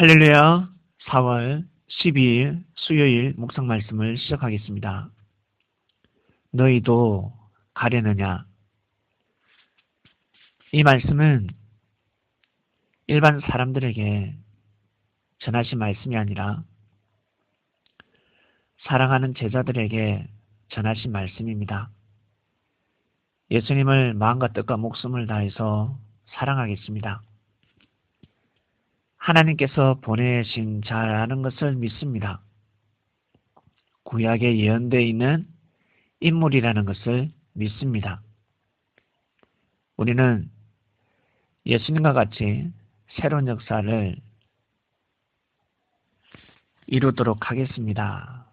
할렐루야 4월 12일 수요일 묵상 말씀을 시작하겠습니다. 너희도 가려느냐? 이 말씀은 일반 사람들에게 전하신 말씀이 아니라 사랑하는 제자들에게 전하신 말씀입니다. 예수님을 마음과 뜻과 목숨을 다해서 사랑하겠습니다. 하나님께서 보내신 자라는 것을 믿습니다. 구약에 예언되어 있는 인물이라는 것을 믿습니다. 우리는 예수님과 같이 새로운 역사를 이루도록 하겠습니다.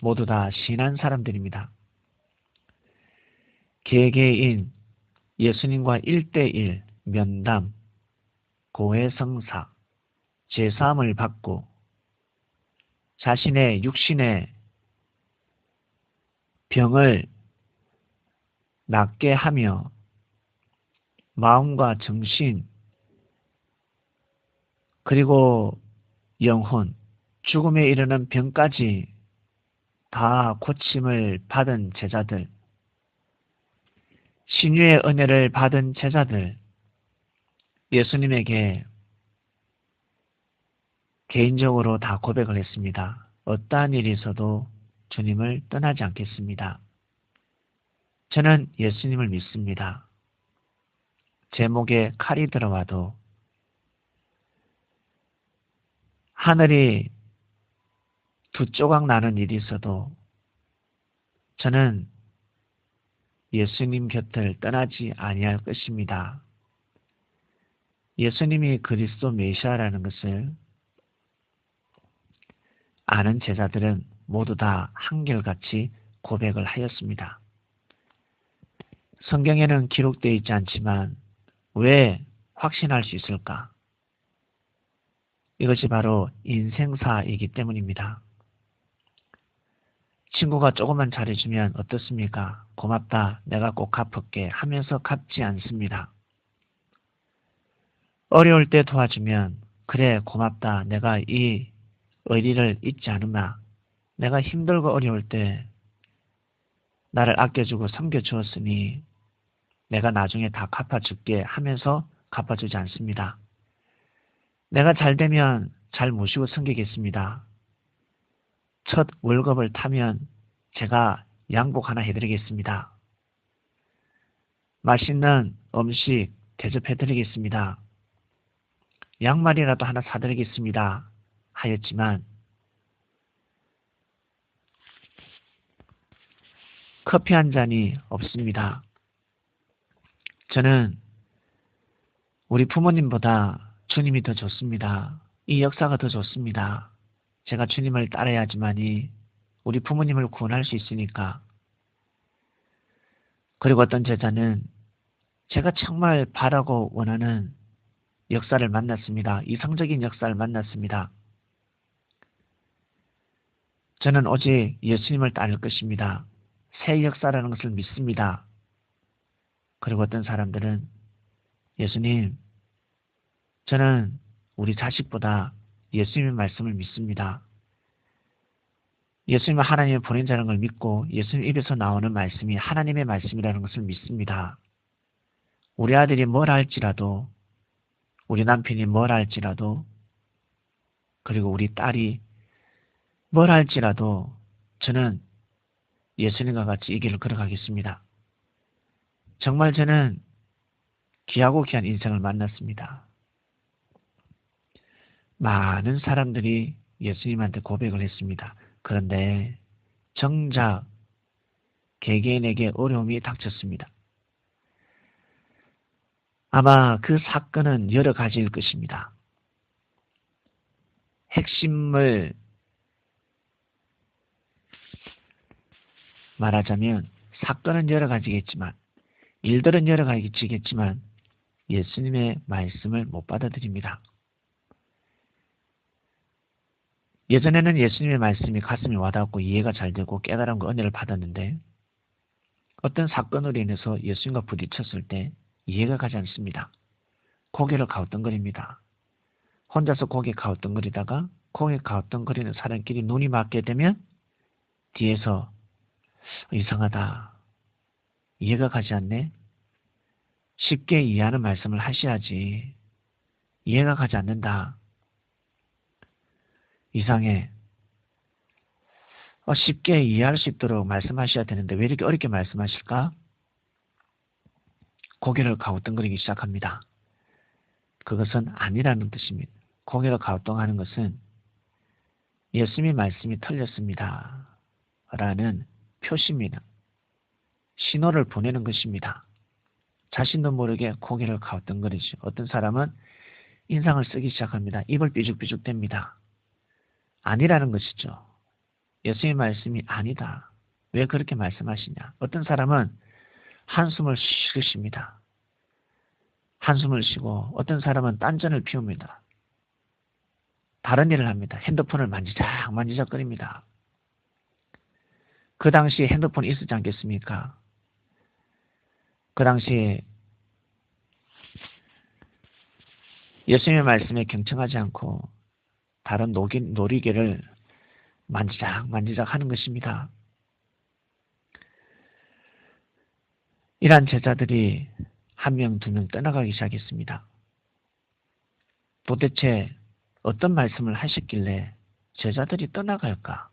모두 다 신한 사람들입니다. 개개인 예수님과 1대1 면담, 고해성사, 제사함을 받고 자신의 육신의 병을 낫게 하며 마음과 정신 그리고 영혼, 죽음에 이르는 병까지 다 고침을 받은 제자들, 신유의 은혜를 받은 제자들, 예수님에게 개인적으로 다 고백을 했습니다. 어떠한 일이 있어도 주님을 떠나지 않겠습니다. 저는 예수님을 믿습니다. 제 목에 칼이 들어와도 하늘이 두 조각 나는 일이 있어도 저는 예수님 곁을 떠나지 아니할 것입니다. 예수님이 그리스도 메시아라는 것을 아는 제자들은 모두 다 한결같이 고백을 하였습니다. 성경에는 기록되어 있지 않지만 왜 확신할 수 있을까? 이것이 바로 인생사이기 때문입니다. 친구가 조금만 잘해주면 어떻습니까? 고맙다. 내가 꼭 갚을게 하면서 갚지 않습니다. 어려울 때 도와주면 그래 고맙다. 내가 이 의리를 잊지 않으마. 내가 힘들고 어려울 때 나를 아껴주고 섬겨주었으니 내가 나중에 다 갚아줄게 하면서 갚아주지 않습니다. 내가 잘 되면 잘 모시고 섬기겠습니다. 첫 월급을 타면 제가 양복 하나 해드리겠습니다. 맛있는 음식 대접해드리겠습니다. 양말이라도 하나 사드리겠습니다. 하였지만 커피 한 잔이 없습니다. 저는 우리 부모님보다 주님이 더 좋습니다. 이 역사가 더 좋습니다. 제가 주님을 따라야지만이 우리 부모님을 구원할 수 있으니까. 그리고 어떤 제자는 제가 정말 바라고 원하는 역사를 만났습니다. 이상적인 역사를 만났습니다. 저는 오직 예수님을 따를 것입니다. 새 역사라는 것을 믿습니다. 그리고 어떤 사람들은 예수님, 저는 우리 자식보다 예수님의 말씀을 믿습니다. 예수님은 하나님의 보낸 자라는 걸 믿고 예수님 입에서 나오는 말씀이 하나님의 말씀이라는 것을 믿습니다. 우리 아들이 뭘 할지라도 우리 남편이 뭘 할지라도 그리고 우리 딸이 뭘 할지라도 저는 예수님과 같이 이 길을 걸어가겠습니다. 정말 저는 귀하고 귀한 인생을 만났습니다. 많은 사람들이 예수님한테 고백을 했습니다. 그런데 정작 개개인에게 어려움이 닥쳤습니다. 아마 그 사건은 여러 가지일 것입니다. 핵심을 말하자면 사건은 여러 가지겠지만 일들은 여러 가지겠지만 예수님의 말씀을 못 받아들입니다. 예전에는 예수님의 말씀이 가슴에 와닿고 이해가 잘 되고 깨달음과 은혜를 받았는데 어떤 사건으로 인해서 예수님과 부딪혔을 때 이해가 가지 않습니다. 고개를 가우뚱거립니다. 혼자서 고개 가우뚱거리다가 고개 가우뚱거리는 사람끼리 눈이 맞게 되면 뒤에서 이상하다. 이해가 가지 않네? 쉽게 이해하는 말씀을 하셔야지. 이해가 가지 않는다. 이상해. 어, 쉽게 이해할 수 있도록 말씀하셔야 되는데 왜 이렇게 어렵게 말씀하실까? 고개를 가우뚱거리기 시작합니다. 그것은 아니라는 뜻입니다. 고개를 가우뚱하는 것은 예수님의 말씀이 틀렸습니다. 라는 표시입니다. 신호를 보내는 것입니다. 자신도 모르게 고개를 가우뚱거리죠. 어떤 사람은 인상을 쓰기 시작합니다. 입을 삐죽삐죽 댑니다. 아니라는 것이죠. 예수님의 말씀이 아니다. 왜 그렇게 말씀하시냐? 어떤 사람은 한숨을 쉬십니다. 한숨을 쉬고 어떤 사람은 딴전을 피웁니다. 다른 일을 합니다. 핸드폰을 만지작 만지작 거립니다. 그 당시에 핸드폰이 있었지 않겠습니까? 그 당시에 예수님의 말씀에 경청하지 않고 다른 노기, 놀이개를 만지작 만지작 하는 것입니다. 이러한 제자들이 한 명, 두 명 떠나가기 시작했습니다. 도대체 어떤 말씀을 하셨길래 제자들이 떠나갈까?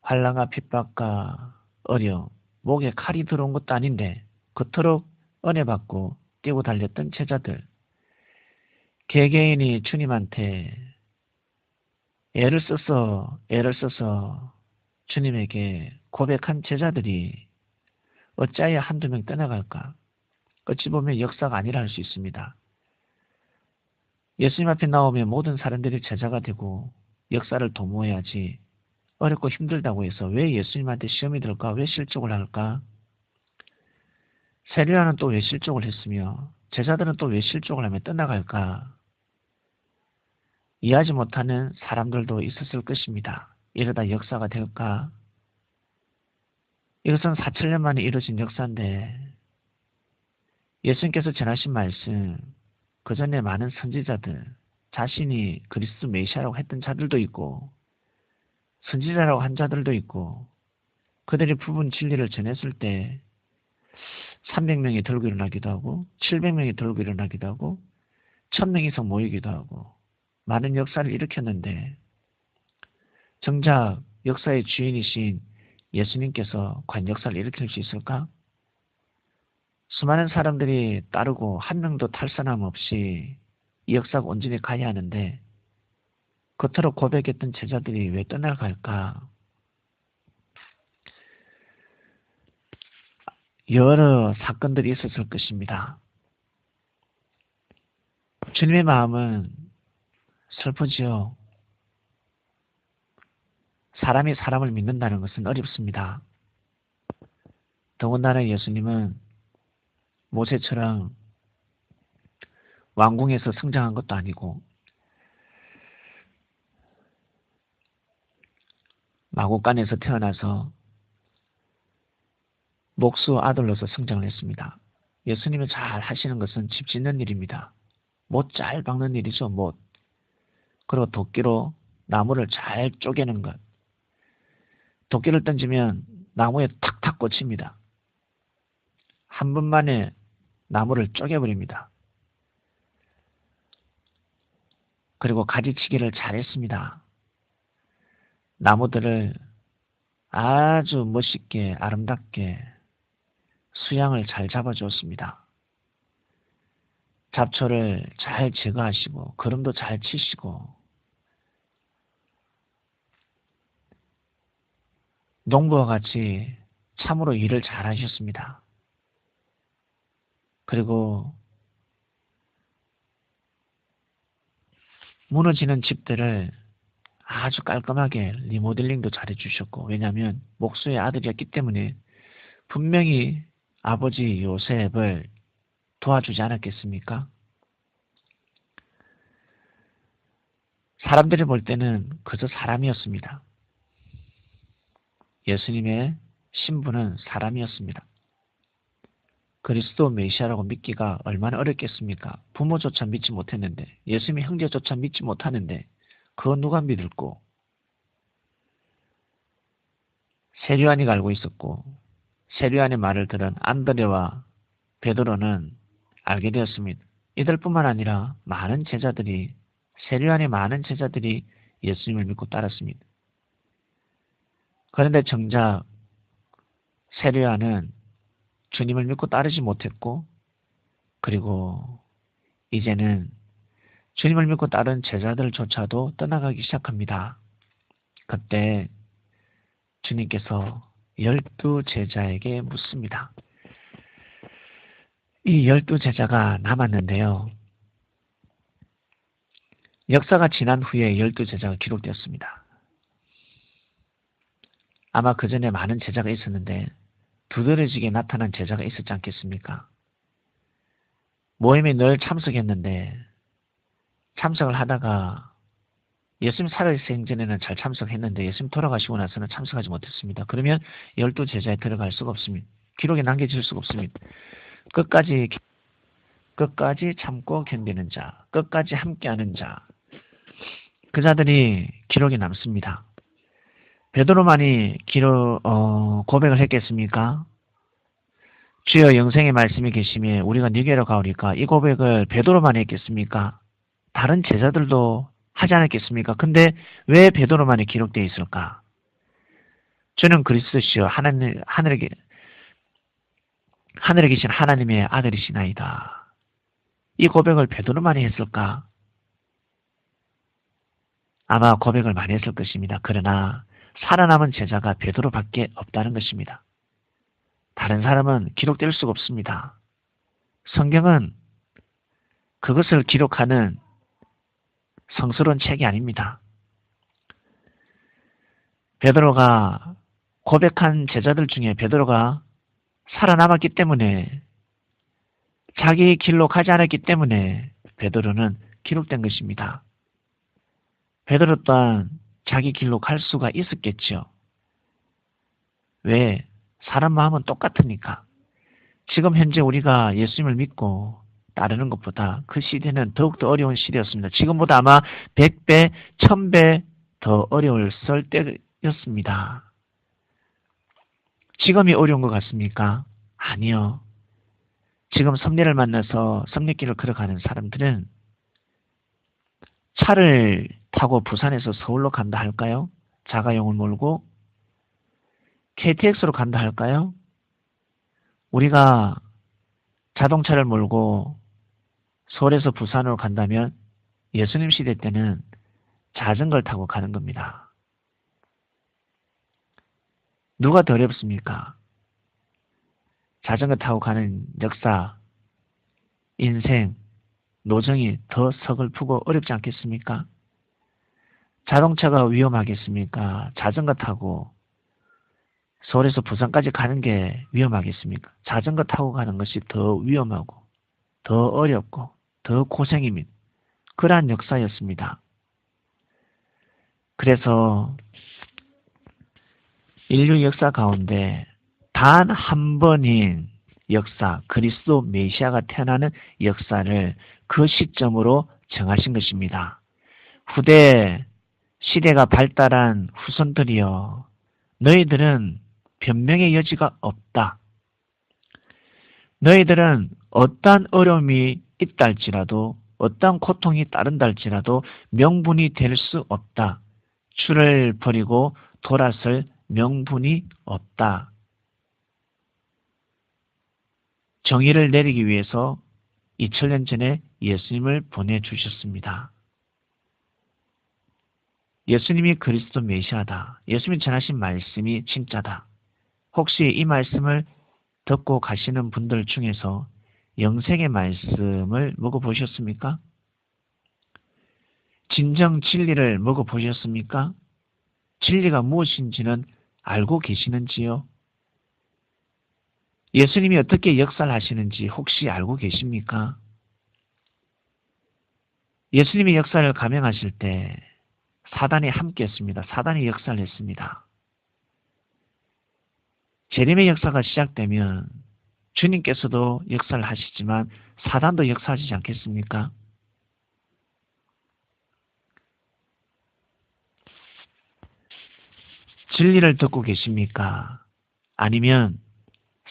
환란과 핍박과 어려움, 목에 칼이 들어온 것도 아닌데 그토록 은혜 받고 뛰고 달렸던 제자들. 개개인이 주님한테 애를 써서 애를 써서 주님에게 고백한 제자들이 어찌하여 한두 명 떠나갈까? 어찌 보면 역사가 아니라 할 수 있습니다. 예수님 앞에 나오면 모든 사람들이 제자가 되고 역사를 도모해야지 어렵고 힘들다고 해서 왜 예수님한테 시험이 들까? 왜 실족을 할까? 세리라는 또 왜 실족을 했으며 제자들은 또 왜 실족을 하며 떠나갈까? 이해하지 못하는 사람들도 있었을 것입니다. 이러다 역사가 될까? 이것은 4천년 만에 이루어진 역사인데 예수님께서 전하신 말씀 그 전에 많은 선지자들 자신이 그리스도 메시아라고 했던 자들도 있고 선지자라고 한 자들도 있고 그들이 부분 진리를 전했을 때 300명이 들고 일어나기도 하고 700명이 들고 일어나기도 하고 1000명 이상 모이기도 하고 많은 역사를 일으켰는데 정작 역사의 주인이신 예수님께서 관 역사를 일으킬 수 있을까? 수많은 사람들이 따르고 한 명도 탈선함 없이 이 역사가 온전히 가야 하는데 겉으로 고백했던 제자들이 왜 떠나갈까? 여러 사건들이 있었을 것입니다. 주님의 마음은 슬프지요. 사람이 사람을 믿는다는 것은 어렵습니다. 더군다나 예수님은 모세처럼 왕궁에서 성장한 것도 아니고 마곡간에서 태어나서 목수 아들로서 성장을 했습니다. 예수님이 잘 하시는 것은 집 짓는 일입니다. 못 잘 박는 일이죠, 못. 그리고 도끼로 나무를 잘 쪼개는 것. 도끼를 던지면 나무에 탁탁 꽂힙니다. 한 번만에 나무를 쪼개버립니다. 그리고 가지치기를 잘했습니다. 나무들을 아주 멋있게 아름답게 수양을 잘 잡아주었습니다. 잡초를 잘 제거하시고 거름도 잘 치시고 농부와 같이 참으로 일을 잘 하셨습니다. 그리고 무너지는 집들을 아주 깔끔하게 리모델링도 잘 해 주셨고 왜냐하면 목수의 아들이었기 때문에 분명히 아버지 요셉을 도와주지 않았겠습니까? 사람들이 볼 때는 그저 사람이었습니다. 예수님의 신부는 사람이었습니다. 그리스도 메시아라고 믿기가 얼마나 어렵겠습니까? 부모조차 믿지 못했는데 예수님의 형제조차 믿지 못하는데 그거 누가 믿을고 세류안이 알고 있었고 세류안의 말을 들은 안드레와 베드로는 알게 되었습니다. 이들뿐만 아니라 많은 제자들이 세류안의 많은 제자들이 예수님을 믿고 따랐습니다. 그런데 정작 세류안은 주님을 믿고 따르지 못했고 그리고 이제는 주님을 믿고 따른 제자들조차도 떠나가기 시작합니다. 그때 주님께서 열두 제자에게 묻습니다. 이 열두 제자가 남았는데요. 역사가 지난 후에 열두 제자가 기록되었습니다. 아마 그 전에 많은 제자가 있었는데 두드러지게 나타난 제자가 있었지 않겠습니까? 모임에 늘 참석했는데 참석을 하다가 예수님 살아있을 전에는 잘 참석했는데 예수님 돌아가시고 나서는 참석하지 못했습니다. 그러면 열두 제자에 들어갈 수가 없습니다. 기록에 남겨질 수가 없습니다. 끝까지 끝까지 참고 견디는 자, 끝까지 함께하는 자, 그 자들이 기록에 남습니다. 베드로만이 기록 어, 고백을 했겠습니까? 주여 영생의 말씀이 계시며 우리가 니게로 가오리까 이 고백을 베드로만 했겠습니까? 다른 제자들도 하지 않았겠습니까? 근데 왜 베드로만이 기록되어 있을까? 저는 그리스도시여 하나님 하늘에 하늘에 계신 하나님의 아들이시나이다. 이 고백을 베드로만이 했을까? 아마 고백을 많이 했을 것입니다. 그러나 살아남은 제자가 베드로밖에 없다는 것입니다. 다른 사람은 기록될 수가 없습니다. 성경은 그것을 기록하는 성스러운 책이 아닙니다. 베드로가 고백한 제자들 중에 베드로가 살아남았기 때문에 자기 길로 가지 않았기 때문에 베드로는 기록된 것입니다. 베드로 또한 자기 길로 갈 수가 있었겠죠. 왜? 사람 마음은 똑같으니까. 지금 현재 우리가 예수님을 믿고 따르는 것보다 그 시대는 더욱더 어려운 시대였습니다. 지금보다 아마 100배, 1000배 더 어려울 때였습니다. 지금이 어려운 것 같습니까? 아니요. 지금 섭리를 만나서 섭리길을 걸어가는 사람들은 차를 타고 부산에서 서울로 간다 할까요? 자가용을 몰고 KTX로 간다 할까요? 우리가 자동차를 몰고 서울에서 부산으로 간다면 예수님 시대 때는 자전거를 타고 가는 겁니다. 누가 더 어렵습니까? 자전거 타고 가는 역사, 인생, 노정이 더 서글프고 어렵지 않겠습니까? 자동차가 위험하겠습니까? 자전거 타고 서울에서 부산까지 가는 게 위험하겠습니까? 자전거 타고 가는 것이 더 위험하고 더 어렵고 더 고생입니다. 그러한 역사였습니다. 그래서 인류 역사 가운데 단 한 번인 역사, 그리스도 메시아가 태어나는 역사를 그 시점으로 정하신 것입니다. 후대 시대가 발달한 후손들이여 너희들은 변명의 여지가 없다. 너희들은 어떠한 어려움이 있다 할지라도 어떠한 고통이 따른다 할지라도 명분이 될 수 없다. 주를 버리고 돌아설 명분이 없다. 정의를 내리기 위해서 2000년 전에 예수님을 보내주셨습니다. 예수님이 그리스도 메시아다. 예수님이 전하신 말씀이 진짜다. 혹시 이 말씀을 듣고 가시는 분들 중에서 영생의 말씀을 먹어보셨습니까? 진정 진리를 먹어보셨습니까? 진리가 무엇인지는 알고 계시는지요? 예수님이 어떻게 역사를 하시는지 혹시 알고 계십니까? 예수님이 역사를 감행하실 때 사단이 함께 했습니다. 사단이 역사를 했습니다. 재림의 역사가 시작되면 주님께서도 역사를 하시지만 사단도 역사하지 않겠습니까? 진리를 듣고 계십니까? 아니면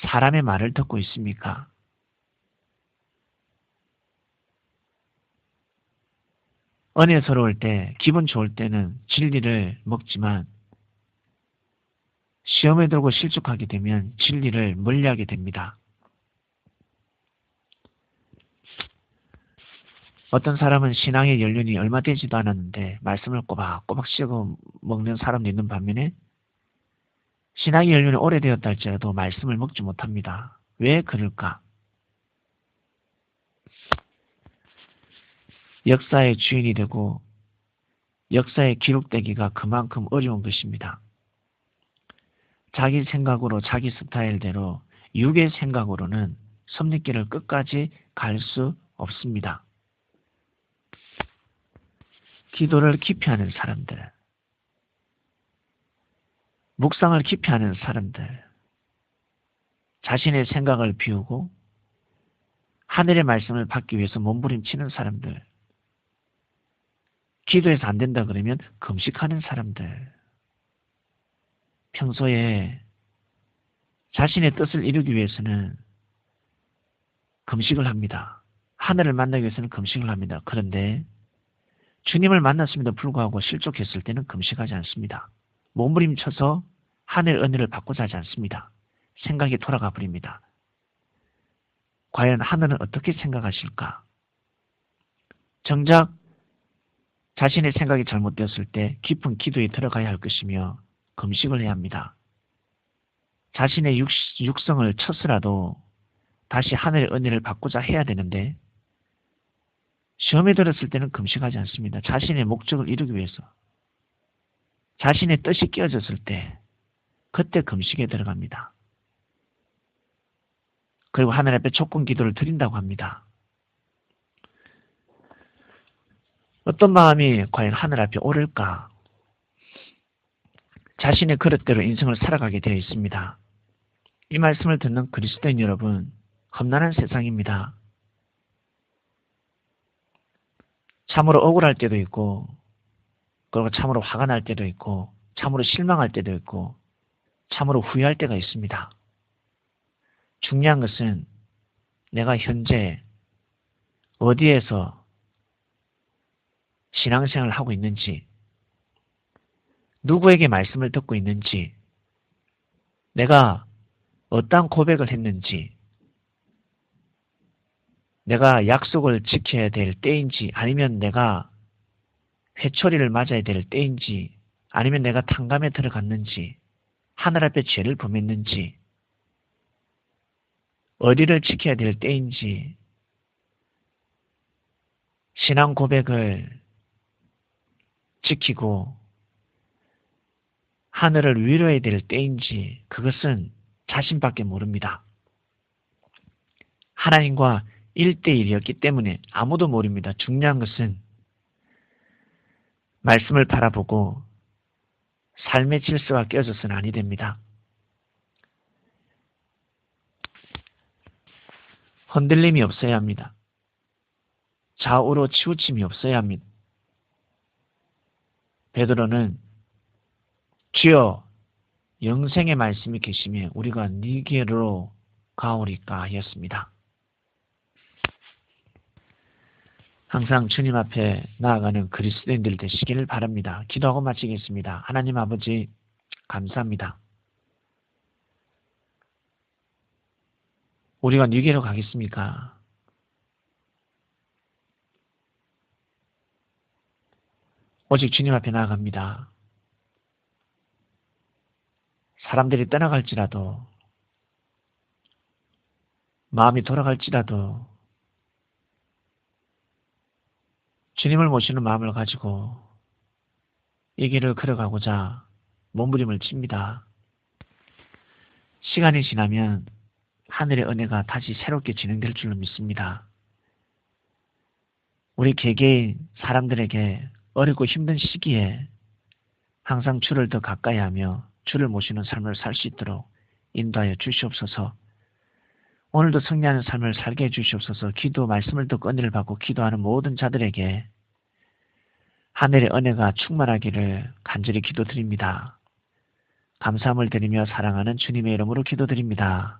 사람의 말을 듣고 있습니까? 은혜스러울 때, 기분 좋을 때는 진리를 먹지만 시험에 들고 실족하게 되면 진리를 멀리하게 됩니다. 어떤 사람은 신앙의 연륜이 얼마 되지도 않았는데 말씀을 꼬박꼬박 씹어 먹는 사람도 있는 반면에 신앙의 연륜이 오래되었다 할지라도 말씀을 먹지 못합니다. 왜 그럴까? 역사의 주인이 되고 역사에 기록되기가 그만큼 어려운 것입니다. 자기 생각으로 자기 스타일대로 육의 생각으로는 섭리길을 끝까지 갈 수 없습니다. 기도를 깊이 하는 사람들, 묵상을 깊이 하는 사람들, 자신의 생각을 비우고 하늘의 말씀을 받기 위해서 몸부림치는 사람들, 기도해서 안 된다 그러면 금식하는 사람들, 평소에 자신의 뜻을 이루기 위해서는 금식을 합니다. 하늘을 만나기 위해서는 금식을 합니다. 그런데 주님을 만났음에도 불구하고 실족했을 때는 금식하지 않습니다. 몸부림쳐서 하늘 은혜를 받고자 하지 않습니다. 생각이 돌아가 버립니다. 과연 하늘은 어떻게 생각하실까? 정작 자신의 생각이 잘못되었을 때 깊은 기도에 들어가야 할 것이며 금식을 해야 합니다. 자신의 육, 육성을 쳤으라도 다시 하늘의 은혜를 받고자 해야 되는데 시험에 들었을 때는 금식하지 않습니다. 자신의 목적을 이루기 위해서 자신의 뜻이 깨어졌을 때 그때 금식에 들어갑니다. 그리고 하늘 앞에 조건 기도를 드린다고 합니다. 어떤 마음이 과연 하늘 앞에 오를까? 자신의 그릇대로 인생을 살아가게 되어 있습니다. 이 말씀을 듣는 그리스도인 여러분, 험난한 세상입니다. 참으로 억울할 때도 있고, 그리고 참으로 화가 날 때도 있고, 참으로 실망할 때도 있고, 참으로 후회할 때가 있습니다. 중요한 것은 내가 현재 어디에서 신앙생활을 하고 있는지, 누구에게 말씀을 듣고 있는지, 내가 어떠한 고백을 했는지, 내가 약속을 지켜야 될 때인지, 아니면 내가 회초리를 맞아야 될 때인지, 아니면 내가 탕감에 들어갔는지, 하늘 앞에 죄를 범했는지, 어디를 지켜야 될 때인지, 신앙 고백을 지키고 하늘을 위로해야 될 때인지 그것은 자신밖에 모릅니다. 하나님과 1대1이었기 때문에 아무도 모릅니다. 중요한 것은 말씀을 바라보고 삶의 질서가 깨져서는 아니 됩니다. 흔들림이 없어야 합니다. 좌우로 치우침이 없어야 합니다. 베드로는 주여 영생의 말씀이 계시며 우리가 니게로 가오리까 하였습니다. 항상 주님 앞에 나아가는 그리스도인들 되시기를 바랍니다. 기도하고 마치겠습니다. 하나님 아버지 감사합니다. 우리가 니게로 가겠습니까? 오직 주님 앞에 나아갑니다. 사람들이 떠나갈지라도 마음이 돌아갈지라도 주님을 모시는 마음을 가지고 이 길을 걸어가고자 몸부림을 칩니다. 시간이 지나면 하늘의 은혜가 다시 새롭게 진행될 줄로 믿습니다. 우리 개개인 사람들에게 어렵고 힘든 시기에 항상 주를 더 가까이 하며 주를 모시는 삶을 살 수 있도록 인도하여 주시옵소서 오늘도 승리하는 삶을 살게 해주시옵소서 기도 말씀을 듣고 은혜를 받고 기도하는 모든 자들에게 하늘의 은혜가 충만하기를 간절히 기도드립니다. 감사함을 드리며 사랑하는 주님의 이름으로 기도드립니다.